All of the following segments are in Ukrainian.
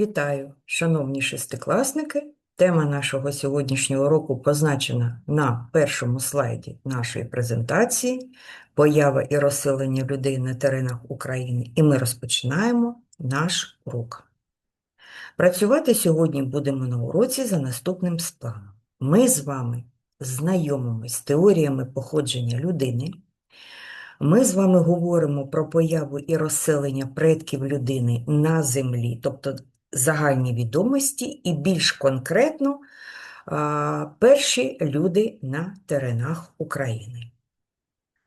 Вітаю, шановні шестикласники! Тема нашого сьогоднішнього уроку позначена на першому слайді нашої презентації Поява і розселення людей на теренах України. І ми розпочинаємо наш урок. Працювати сьогодні будемо на уроці за наступним планом. Ми з вами знайомимось з теоріями походження людини. Ми з вами говоримо про появу і розселення предків людини на землі, тобто загальні відомості, і більш конкретно перші люди на теренах України.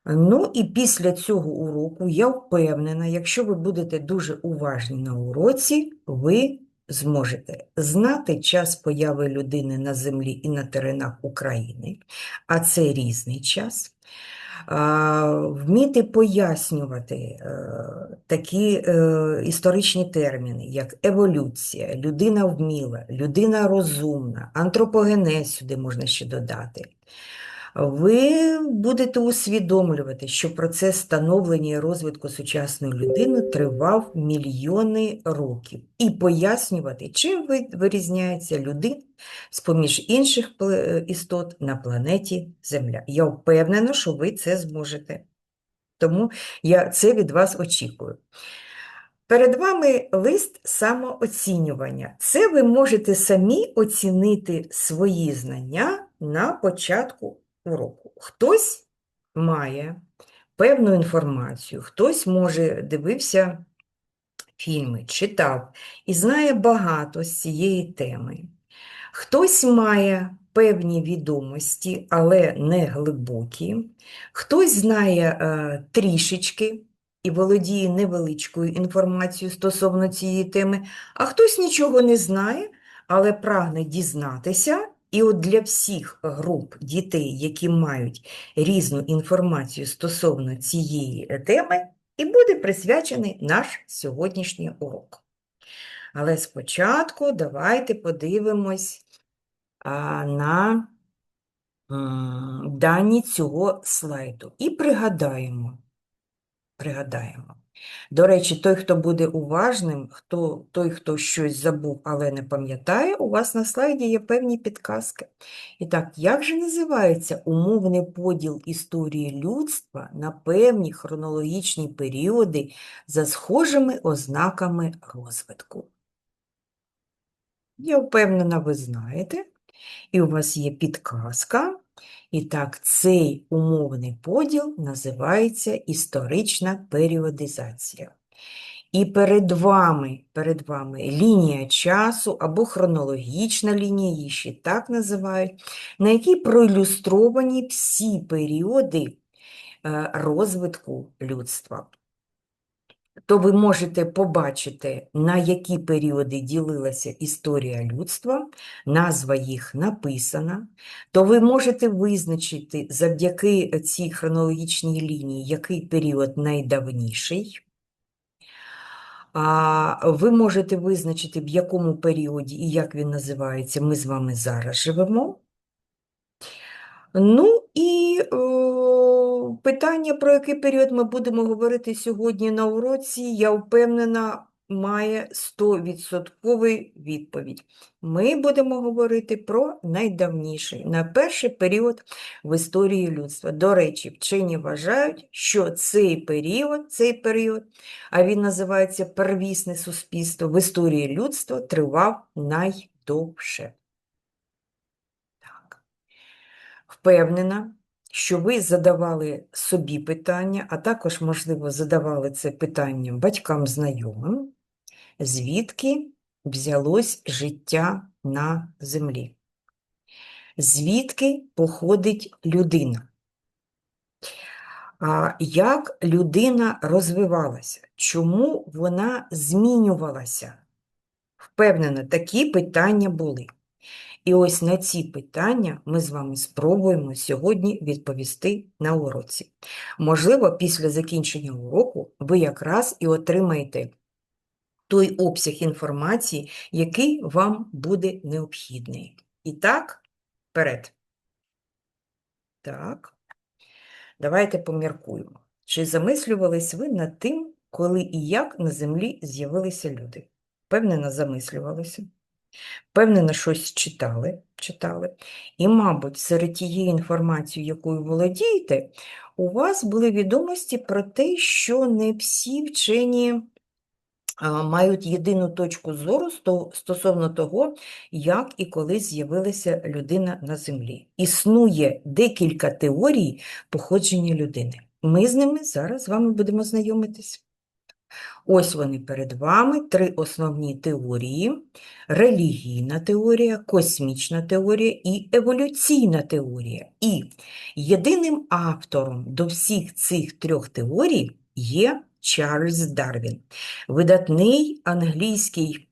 Ну і після цього уроку я впевнена, якщо ви будете дуже уважні на уроці, ви зможете знати час появи людини на землі і на теренах України, а це різний час вміти пояснювати е, такі е, історичні терміни, як еволюція, людина вміла, людина розумна, антропогенез сюди можна ще додати. Ви будете усвідомлювати, що процес становлення і розвитку сучасної людини тривав мільйони років, і пояснювати, чим вирізняється людина з-поміж інших істот на планеті Земля. Я впевнена, що ви це зможете. Тому я це від вас очікую. Перед вами лист самооцінювання. Це ви можете самі оцінити свої знання на початку уроку. Хтось має певну інформацію, хтось може дивився фільми, читав і знає багато з цієї теми. Хтось має певні відомості, але не глибокі. Хтось знає е, трішечки і володіє невеличкою інформацією стосовно цієї теми, а хтось нічого не знає, але прагне дізнатися. І от для всіх груп дітей, які мають різну інформацію стосовно цієї е, теми, і буде присвячений наш сьогоднішній урок. Але спочатку давайте подивимось на дані цього слайду і пригадаємо. Пригадаємо. До речі, той, хто буде уважним, хто, той, хто щось забув, але не пам'ятає, у вас на слайді є певні підказки. І так, як же називається умовний поділ історії людства на певні хронологічні періоди за схожими ознаками розвитку? Я впевнена, ви знаєте, і у вас є підказка. І так, цей умовний поділ називається історична періодизація. І перед вами, перед вами лінія часу або хронологічна лінія, її ще так називають, на якій проілюстровані всі періоди е, розвитку людства. То ви можете побачити, на які періоди ділилася історія людства, назва їх написана, то ви можете визначити завдяки цій хронологічній лінії, який період найдавніший. Ви можете визначити, в якому періоді і як він називається, ми з вами зараз живемо. Ну і о, питання, про який період ми будемо говорити сьогодні на уроці, я впевнена, має 100% відповідь. Ми будемо говорити про найдавніший, на перший період в історії людства. До речі, вчені вважають, що цей період, цей період, а він називається первісне суспільство в історії людства, тривав найдовше. Так. Впевнена, що ви задавали собі питання, а також, можливо, задавали це питання батькам знайомим, звідки взялось життя на землі? Звідки походить людина? Як людина розвивалася? Чому вона змінювалася? Впевнена, такі питання були. І ось на ці питання ми з вами спробуємо сьогодні відповісти на уроці. Можливо, після закінчення уроку ви якраз і отримаєте той обсяг інформації, який вам буде необхідний. І так, вперед. Так, давайте поміркуємо. Чи замислювались ви над тим, коли і як на землі з'явилися люди? впевнено замислювалися, впевнено щось читали, читали. І, мабуть, серед тієї інформації, якою володієте, у вас були відомості про те, що не всі вчені мають єдину точку зору стосовно того, як і коли з'явилася людина на землі. Існує декілька теорій походження людини. Ми з ними зараз з вами будемо знайомитись. Ось вони перед вами, три основні теорії: релігійна теорія, космічна теорія і еволюційна теорія. І єдиним автором до всіх цих трьох теорій є Чарльз Дарвін, видатний англійський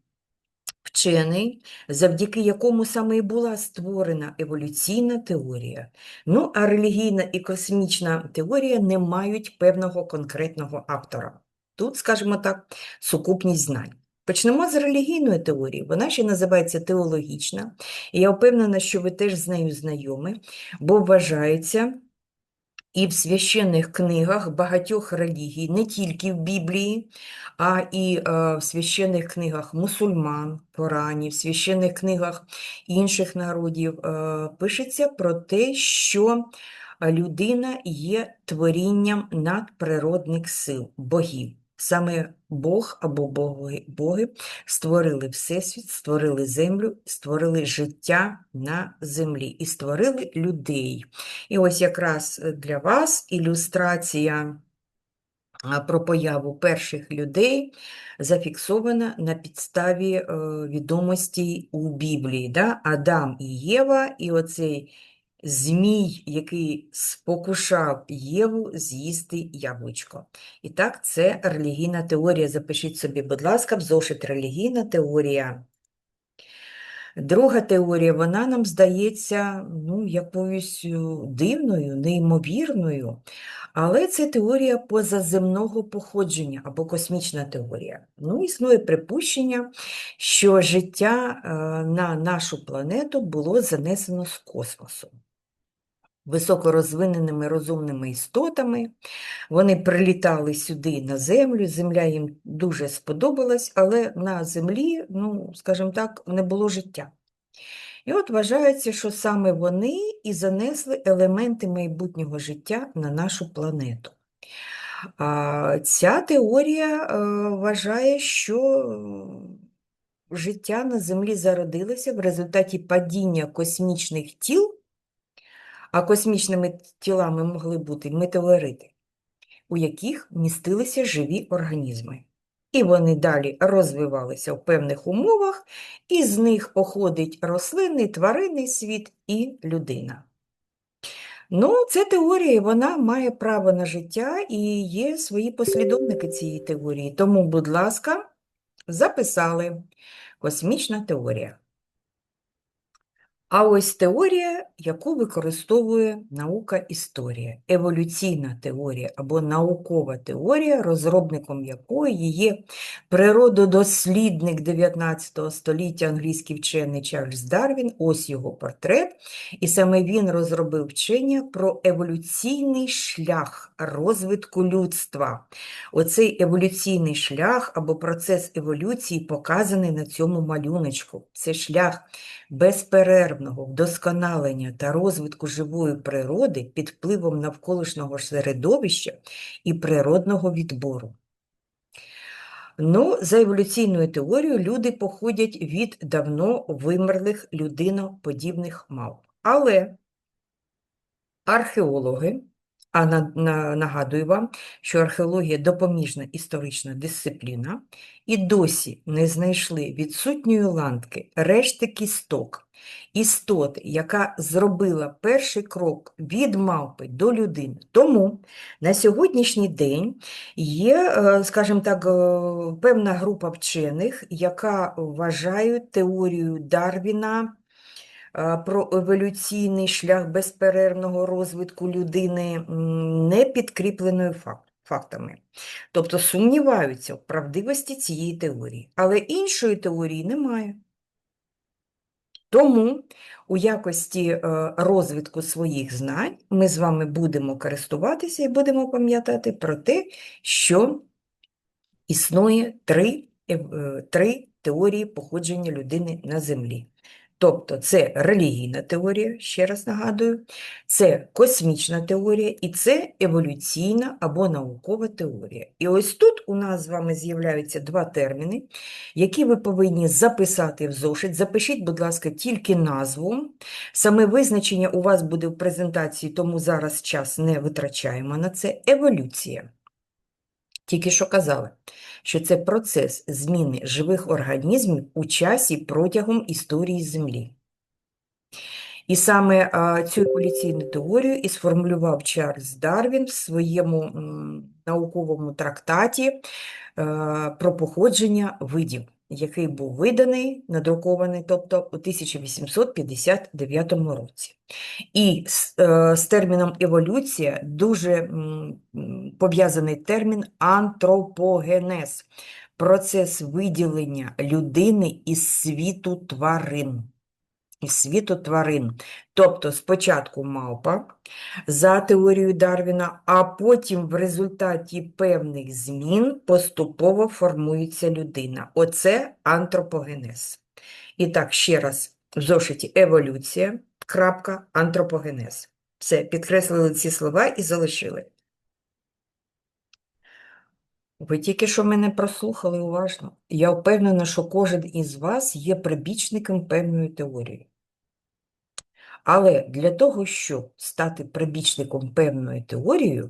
вчений, завдяки якому саме і була створена еволюційна теорія. Ну, а релігійна і космічна теорія не мають певного конкретного автора. Тут, скажімо так, сукупність знань. Почнемо з релігійної теорії. Вона ще називається теологічна, і я впевнена, що ви теж з нею знайомі, бо вважається і в священних книгах багатьох релігій, не тільки в Біблії, а і е, в священних книгах мусульман, Коранів, в священних книгах інших народів е, пишеться про те, що людина є творінням надприродних сил, богів. Саме Бог або боги, боги створили Всесвіт, створили землю, створили життя на землі і створили людей. І ось якраз для вас ілюстрація про появу перших людей зафіксована на підставі е, відомостей у Біблії. Да? Адам і Єва, і оцей змій, який спокушав Єву з'їсти яблучко. І так, це релігійна теорія. Запишіть собі, будь ласка, в зошит релігійна теорія. Друга теорія, вона нам здається ну, якоюсь е, дивною, неймовірною, але це теорія позаземного походження або космічна теорія. Ну, існує припущення, що життя е, на нашу планету було занесено з космосу. Високорозвиненими розумними істотами. Вони прилітали сюди на землю, земля їм дуже сподобалась, але на землі, ну, скажімо так, не було життя. І от вважається, що саме вони і занесли елементи майбутнього життя на нашу планету. Ця теорія е, вважає, що е, життя на Землі зародилося в результаті падіння космічних тіл, а космічними тілами могли бути метеорити, у яких містилися живі організми. І вони далі розвивалися в певних умовах, і з них походить рослинний, тваринний світ і людина. Ну, це теорія, вона має право на життя і є свої послідовники цієї теорії. Тому, будь ласка, записали космічна теорія. А ось теорія, яку використовує наука історія, еволюційна теорія або наукова теорія, розробником якої є природодослідник 19 століття англійський вчений Чарльз Дарвін, ось його портрет, і саме він розробив вчення про еволюційний шлях розвитку людства. Оцей еволюційний шлях або процес еволюції показаний на цьому малюночку. Це шлях безперервного вдосконалення та розвитку живої природи під впливом навколишнього середовища і природного відбору. Ну, за еволюційною теорією, люди походять від давно вимерлих людиноподібних мавп. Але археологи а на, на, нагадую вам, що археологія допоміжна історична дисципліна, і досі не знайшли відсутньої ланки решти кісток, істоти, яка зробила перший крок від мавпи до людини. Тому на сьогоднішній день є, е, скажімо так, е, певна група вчених, яка вважає теорію Дарвіна про еволюційний шлях безперервного розвитку людини не підкріпленою фактами. Тобто сумніваються в правдивості цієї теорії, але іншої теорії немає. Тому у якості е, розвитку своїх знань ми з вами будемо користуватися і будемо пам'ятати про те, що існує три, е, три теорії походження людини на землі. Тобто це релігійна теорія, ще раз нагадую, це космічна теорія і це еволюційна або наукова теорія. І ось тут у нас з вами з'являються два терміни, які ви повинні записати в зошит. Запишіть, будь ласка, тільки назву. Саме визначення у вас буде в презентації, тому зараз час не витрачаємо на це. Еволюція. Тільки що казали, що це процес зміни живих організмів у часі протягом історії Землі. І саме цю еволюційну теорію і сформулював Чарльз Дарвін в своєму науковому трактаті е, про походження видів, який був виданий, надрукований, тобто у 1859 році. І з, е, з терміном еволюція дуже пов'язаний термін антропогенез, процес виділення людини із світу тварин. Світу тварин. Тобто спочатку мавпа за теорією Дарвіна, а потім в результаті певних змін поступово формується людина. Оце антропогенез. І так, ще раз, в зошиті еволюція, крапка, антропогенез. Все, підкреслили ці слова і залишили. Ви тільки що мене прослухали уважно. Я впевнена, що кожен із вас є прибічником певної теорії. Але для того, щоб стати прибічником певної теорії,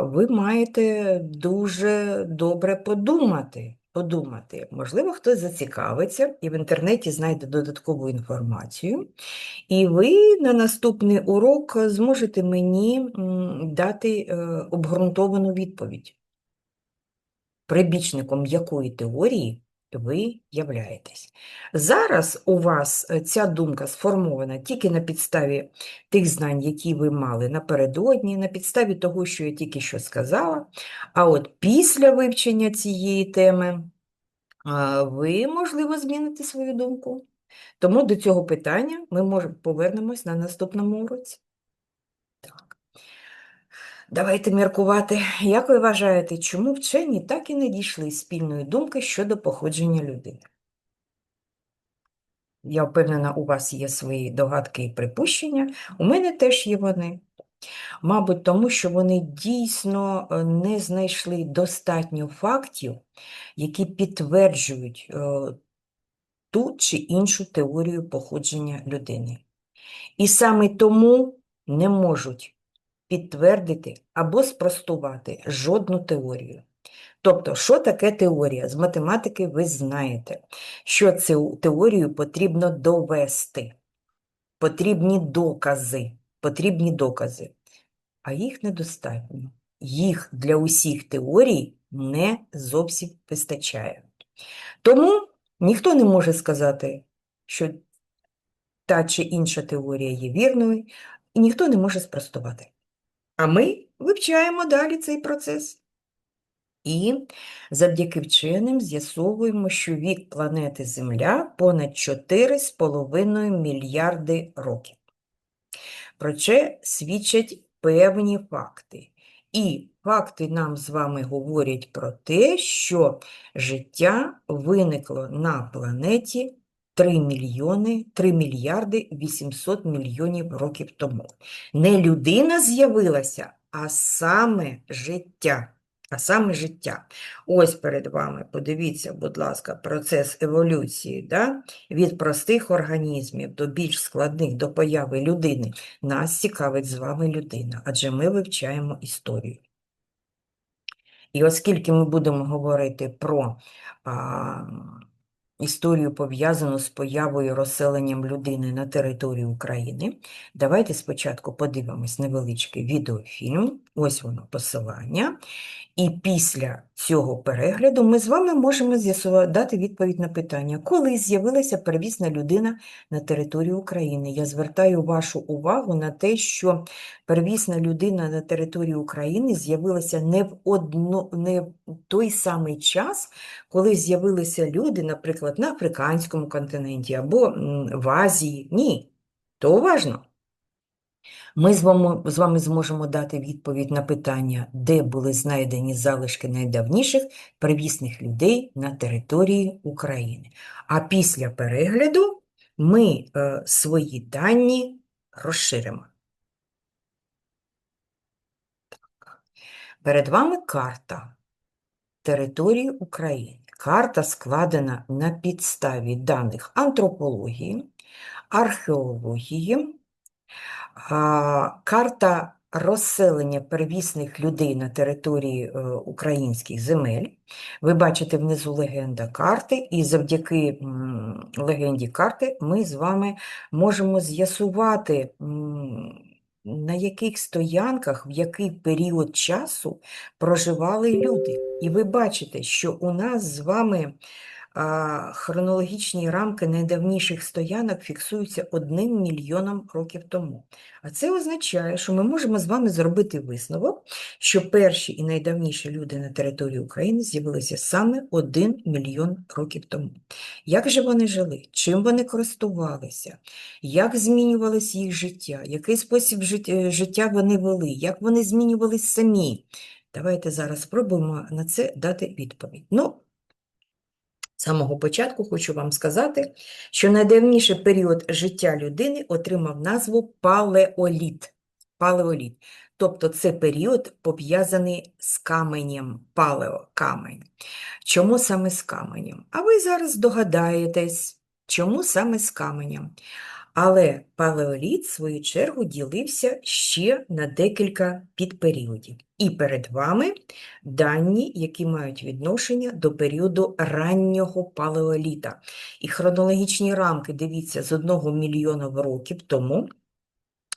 ви маєте дуже добре подумати. Подумати, можливо, хтось зацікавиться і в інтернеті знайде додаткову інформацію, і ви на наступний урок зможете мені дати е, обґрунтовану відповідь, прибічником якої теорії ви являєтесь. Зараз у вас е, ця думка сформована тільки на підставі тих знань, які ви мали напередодні, на підставі того, що я тільки що сказала. А от після вивчення цієї теми ви, можливо, зміните свою думку. Тому до цього питання ми повернемось на наступному уроці. Давайте міркувати. Як ви вважаєте, чому вчені так і не дійшли спільної думки щодо походження людини? Я впевнена, у вас є свої догадки і припущення, у мене теж є вони. Мабуть, тому що вони дійсно е, не знайшли достатньо фактів, які підтверджують е, ту чи іншу теорію походження людини. І саме тому не можуть підтвердити або спростувати жодну теорію. Тобто, що таке теорія? З математики ви знаєте, що цю теорію потрібно довести. Потрібні докази, потрібні докази, а їх недостатньо. Їх для усіх теорій не зовсім вистачає. Тому ніхто не може сказати, що та чи інша теорія є вірною, і ніхто не може спростувати. А ми вивчаємо далі цей процес. І завдяки вченим з'ясовуємо, що вік планети Земля понад 4,5 мільярди років. Про це свідчать певні факти. І факти нам з вами говорять про те, що життя виникло на планеті 3 мільйони, 3 мільярди 800 мільйонів років тому. Не людина з'явилася, а саме життя. А саме життя. Ось перед вами, подивіться, будь ласка, процес еволюції да? від простих організмів до більш складних, до появи людини. Нас цікавить з вами людина, адже ми вивчаємо історію. І оскільки ми будемо говорити про а, історію, пов'язану з появою розселенням людини на території України, давайте спочатку подивимось невеличкий відеофільм, ось воно посилання. І після цього перегляду ми з вами можемо дати відповідь на питання, коли з'явилася первісна людина на території України. Я звертаю вашу увагу на те, що первісна людина на території України з'явилася не в одно, не в той самий час, коли з'явилися люди, наприклад, на африканському континенті або в Азії. Ні, то уважно. Ми з вами, зможемо дати відповідь на питання, де були знайдені залишки найдавніших привісних людей на території України. А після перегляду ми е, свої дані розширимо. Перед вами карта території України. Карта складена на підставі даних антропології, археології, Карта розселення первісних людей на території е, українських земель. Ви бачите внизу легенда карти, і завдяки легенді карти ми з вами можемо з'ясувати, на яких стоянках, в який період часу проживали люди. І ви бачите, що у нас з вами хронологічні рамки найдавніших стоянок фіксуються одним мільйоном років тому. А це означає, що ми можемо з вами зробити висновок, що перші і найдавніші люди на території України з'явилися саме один мільйон років тому. Як же вони жили? Чим вони користувалися? Як змінювалось їх життя? Який спосіб життя вони вели? Як вони змінювались самі? Давайте зараз спробуємо на це дати відповідь. Ну, самого початку хочу вам сказати, що найдавніший період життя людини отримав назву палеоліт. Палеоліт. Тобто це період пов'язаний з каменем, палео, камень. Чому саме з каменем? А ви зараз догадаєтесь, чому саме з каменем. Але палеоліт, в свою чергу, ділився ще на декілька підперіодів. І перед вами дані, які мають відношення до періоду раннього палеоліта. І хронологічні рамки, дивіться, з 1 мільйона років тому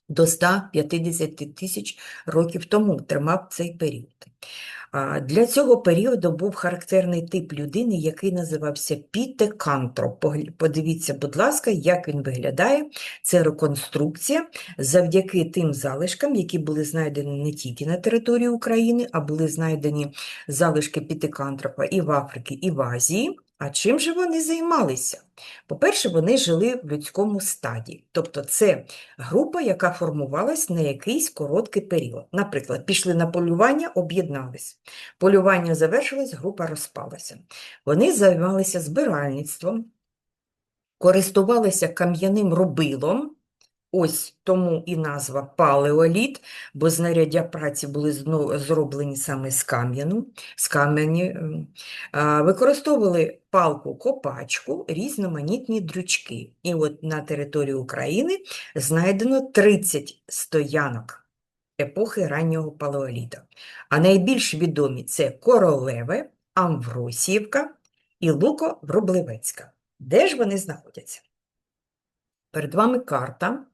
до 150 тисяч років тому тримав цей період. Для цього періоду був характерний тип людини, який називався пітекантроп. Подивіться, будь ласка, як він виглядає. Це реконструкція завдяки тим залишкам, які були знайдені не тільки на території України, а були знайдені залишки пітекантропа і в Африці, і в Азії. А чим же вони займалися? По-перше, вони жили в людському стаді, тобто це група, яка формувалась на якийсь короткий період. Наприклад, пішли на полювання, об'єднались. Полювання завершилось, група розпалася. Вони займалися збиральництвом, користувалися кам'яним робилом, ось тому і назва палеоліт, бо знаряддя праці були зроблені саме з кам'яну, з камені. ем, Використовували палку-копачку, різноманітні дрючки. І от на території України знайдено 30 стоянок епохи раннього палеоліта. А найбільш відомі це Королеве, Амвросіївка і Луко-Врублевецька. Де ж вони знаходяться? Перед вами карта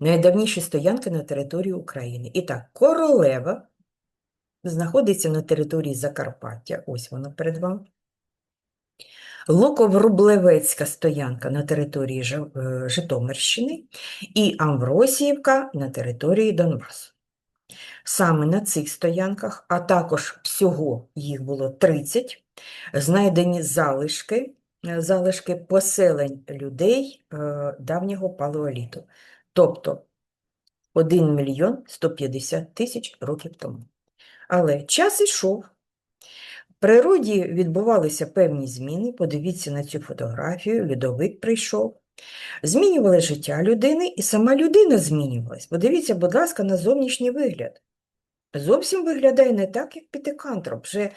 найдавніші стоянки на території України. І так, Королева знаходиться на території Закарпаття. Ось воно перед вами. Луковрублевецька стоянка на території е, Житомирщини і Амвросіївка на території Донбасу. Саме на цих стоянках, а також всього їх було 30, знайдені залишки, залишки поселень людей е, давнього палеоліту, тобто 1 мільйон 150 тисяч років тому. Але час ішов. В природі відбувалися певні зміни. Подивіться на цю фотографію, льодовик прийшов. Змінювали життя людини, і сама людина змінювалась. Подивіться, будь ласка, на зовнішній вигляд. Зовсім виглядає не так, як пітикантроп. Вже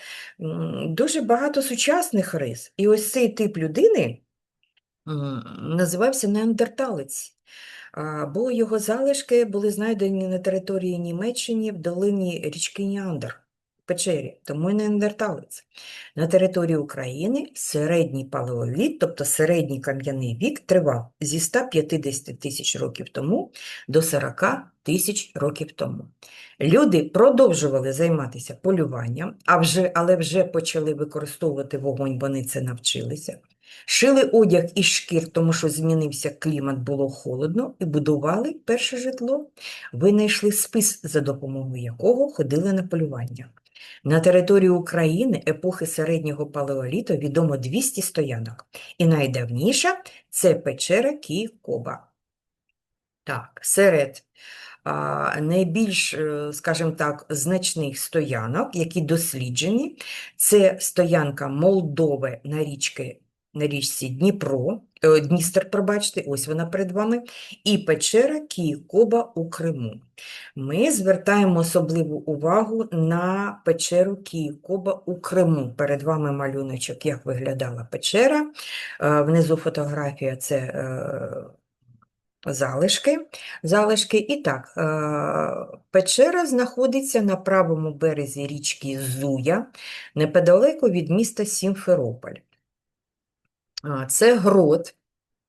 дуже багато сучасних рис. І ось цей тип людини називався неандерталець. Бо його залишки були знайдені на території Німеччини в долині річки Ніандр, в печері, тому і неандерталець. На території України середній палеоліт, тобто середній кам'яний вік, тривав зі 150 тисяч років тому до 40 тисяч років тому. Люди продовжували займатися полюванням, а вже, але вже почали використовувати вогонь, вони це навчилися. Шили одяг із шкір, тому що змінився клімат, було холодно, і будували перше житло. Винайшли спис, за допомогою якого ходили на полювання. На території України епохи середнього палеоліту відомо 200 стоянок, і найдавніша це печера Київ-Коба. Так, серед а, найбільш, е, скажімо так, значних стоянок, які досліджені, це стоянка Молдови на річки, на річці Дніпро, е, Дністер, пробачте, ось вона перед вами, і печера Київкоба у Криму. Ми звертаємо особливу увагу на печеру Київкоба у Криму. Перед вами малюночок, як виглядала печера. Е, Внизу фотографія це е, залишки. залишки. І так, печера знаходиться на правому березі річки Зуя, неподалеку від міста Сімферополь. Це грот,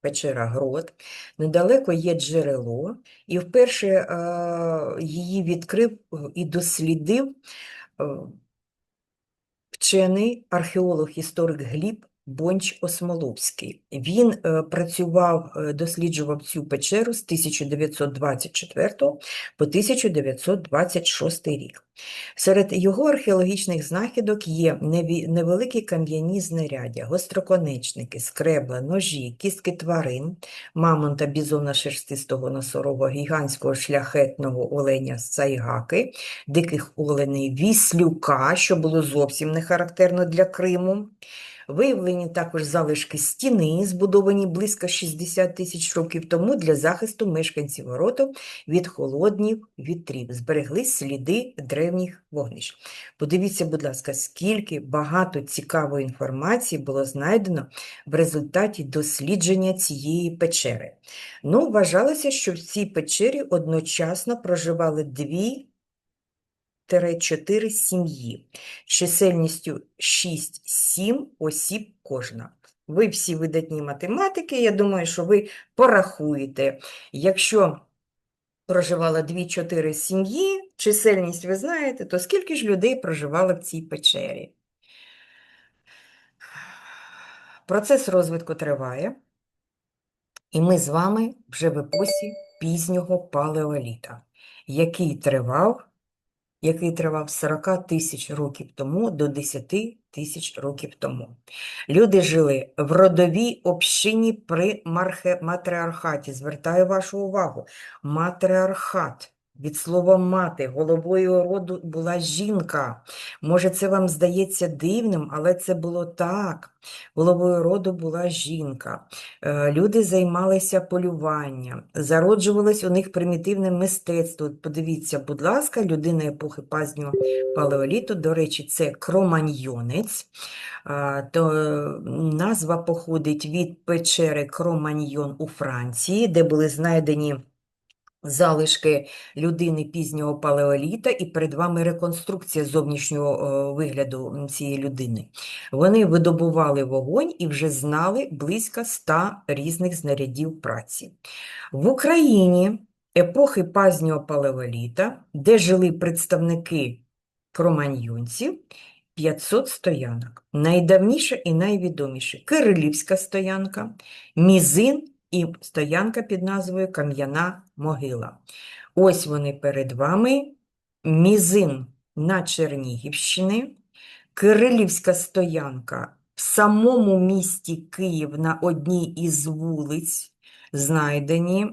печера Грот, недалеко є джерело, і вперше е, її відкрив е, і дослідив е, вчений археолог-історик Гліб Бонч Осмоловський. Він е, працював, е, досліджував цю печеру з 1924 по 1926 рік. Серед його археологічних знахідок є невеликі кам'яні знаряддя, гостроконечники, скребла, ножі, кістки тварин, мамонта, бізона шерстистого носорога, гігантського шляхетного оленя з сайгаки, диких оленей, віслюка, що було зовсім не характерно для Криму. Виявлені також залишки стіни, збудовані близько 60 тисяч років тому для захисту мешканців гороту від холодних вітрів. Збереглись сліди древніх вогнищ. Подивіться, будь ласка, скільки багато цікавої інформації було знайдено в результаті дослідження цієї печери. Ну, вважалося, що в цій печері одночасно проживали дві 4 сім'ї з чисельністю 6-7 осіб кожна. Ви всі видатні математики, я думаю, що ви порахуєте. Якщо проживало 2-4 сім'ї, чисельність ви знаєте, то скільки ж людей проживало в цій печері? Процес розвитку триває, і ми з вами вже в епосі пізнього палеоліта, який тривав який тривав з 40 тисяч років тому до 10 тисяч років тому. Люди жили в родовій общині при мархе- матріархаті. Звертаю вашу увагу. Матріархат. Від слова мати, головою роду була жінка. Може, це вам здається дивним, але це було так. Головою роду була жінка. Е, Люди займалися полюванням, зароджувалось у них примітивне мистецтво. Подивіться, будь ласка, людина епохи пазнього палеоліту, до речі, це кроманьйонець. То е, назва походить від печери Кроманьйон у Франції, де були знайдені залишки людини пізнього палеоліта, і перед вами реконструкція зовнішнього е, вигляду цієї людини. Вони видобували вогонь і вже знали близько 100 різних знарядів праці. В Україні епохи пазнього палеоліта, де жили представники кроманьйонців, 500 стоянок. Найдавніша і найвідоміша Кирилівська стоянка, Мізин і стоянка під назвою Кам'яна могила. Ось вони перед вами. Мізин на Чернігівщині, Кирилівська стоянка в самому місті Київ на одній із вулиць знайдені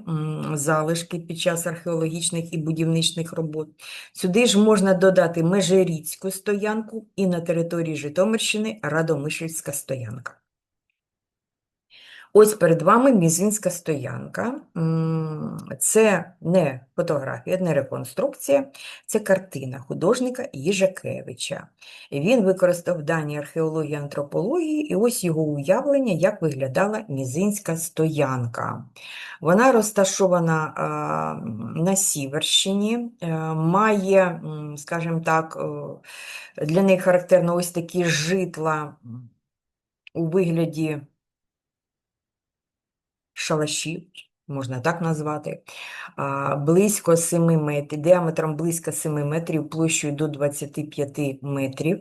залишки під час археологічних і будівничних робот. Сюди ж можна додати Межиріцьку стоянку і на території Житомирщини Радомишльська стоянка. Ось перед вами Мізинська стоянка. Це не фотографія, не реконструкція, це картина художника Їжакевича. Він використав дані археології антропології, і ось його уявлення, як виглядала Мізинська стоянка. Вона розташована на Сіверщині, е, має, скажімо так, для неї характерно ось такі житла у вигляді шалашів, можна так назвати, близько 7 метрів, діаметром близько 7 метрів, площею до 25 метрів.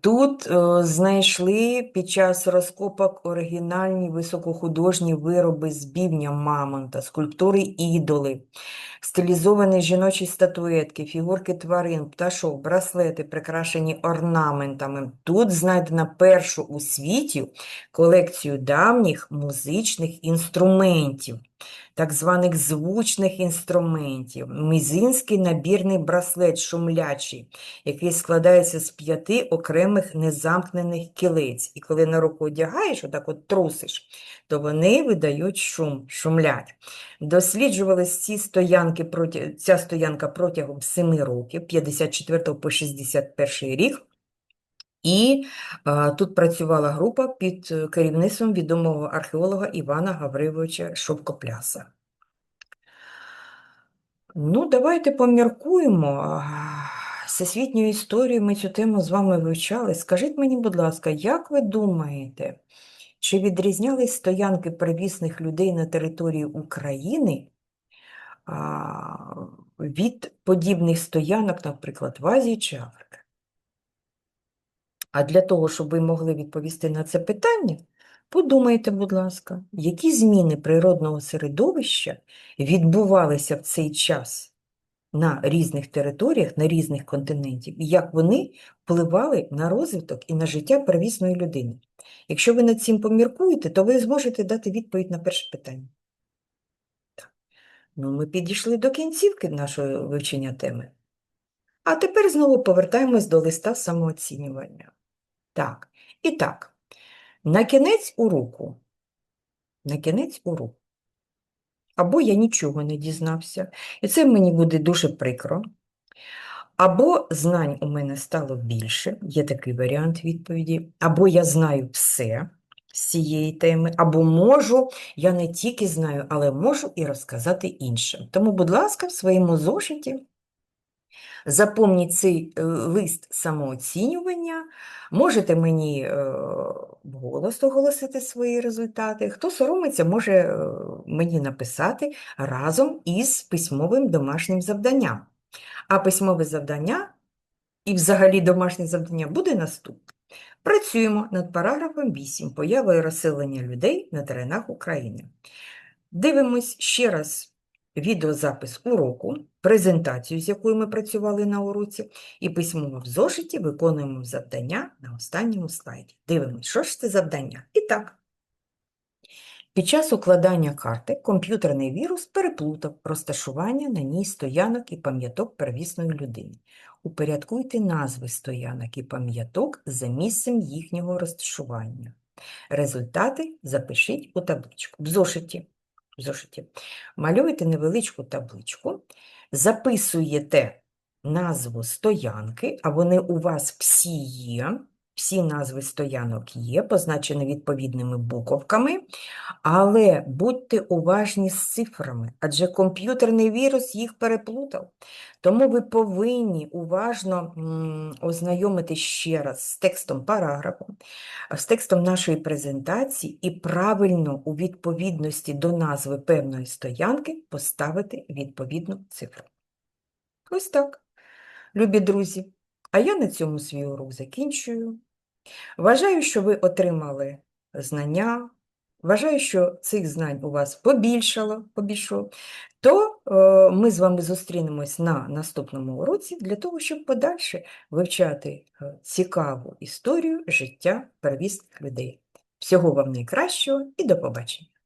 Тут е, знайшли під час розкопок оригінальні високохудожні вироби з бівня мамонта, скульптури ідоли, стилізовані жіночі статуетки, фігурки тварин, пташок, браслети, прикрашені орнаментами. Тут знайдена першу у світі колекцію давніх музичних інструментів. Так званих звучних інструментів, мізинський набірний браслет шумлячий, який складається з п'яти окремих незамкнених кілець. І коли на руку одягаєш, отак от трусиш, то вони видають шум, шумлять. Досліджувалися ці стоянки ця стоянка протягом 7 років, 54 по 61 рік. І а, тут працювала група під е, керівництвом відомого археолога Івана Гавриловича Шовкопляса. Ну, давайте поміркуємо. А, Всесвітню історію ми цю тему з вами вивчали. Скажіть мені, будь ласка, як ви думаєте, чи відрізнялись стоянки первісних людей на території України а, від подібних стоянок, наприклад, в Азії чи Африці? А для того, щоб ви могли відповісти на це питання, подумайте, будь ласка, які зміни природного середовища відбувалися в цей час на різних територіях, на різних континентів, і як вони впливали на розвиток і на життя первісної людини. Якщо ви над цим поміркуєте, то ви зможете дати відповідь на перше питання. Ну, ми підійшли до кінцівки нашого вивчення теми. А тепер знову повертаємось до листа самооцінювання. Так, і так, на кінець уроку, на кінець уроку, або я нічого не дізнався, і це мені буде дуже прикро, або знань у мене стало більше, є такий варіант відповіді, або я знаю все з цієї теми, або можу, я не тільки знаю, але можу і розказати іншим. Тому, будь ласка, в своєму зошиті Запомніть цей е, лист самооцінювання, можете мені е, вголос оголосити свої результати. Хто соромиться, може е, мені написати разом із письмовим домашнім завданням. А письмове завдання і взагалі домашнє завдання буде наступне. Працюємо над параграфом 8 поява розселення людей на теренах України. Дивимось ще раз відеозапис уроку, презентацію, з якою ми працювали на уроці, і письмово в зошиті виконуємо завдання на останньому слайді. Дивимось, що ж це завдання. І так. Під час укладання карти комп'ютерний вірус переплутав розташування на ній стоянок і пам'яток первісної людини. Упорядкуйте назви стоянок і пам'яток за місцем їхнього розташування. Результати запишіть у табличку. В зошиті зошиті. Малюєте невеличку табличку, записуєте назву стоянки, а вони у вас всі є. Всі назви стоянок є, позначені відповідними буковками, але будьте уважні з цифрами, адже комп'ютерний вірус їх переплутав. Тому ви повинні уважно ознайомитись ще раз з текстом параграфу, з текстом нашої презентації і правильно у відповідності до назви певної стоянки поставити відповідну цифру. Ось так, любі друзі. А я на цьому свій урок закінчую. Вважаю, що ви отримали знання, вважаю, що цих знань у вас побільшало, побільшало, то е, ми з вами зустрінемось на наступному уроці для того, щоб подальше вивчати е, цікаву історію життя первісних людей. Всього вам найкращого і до побачення!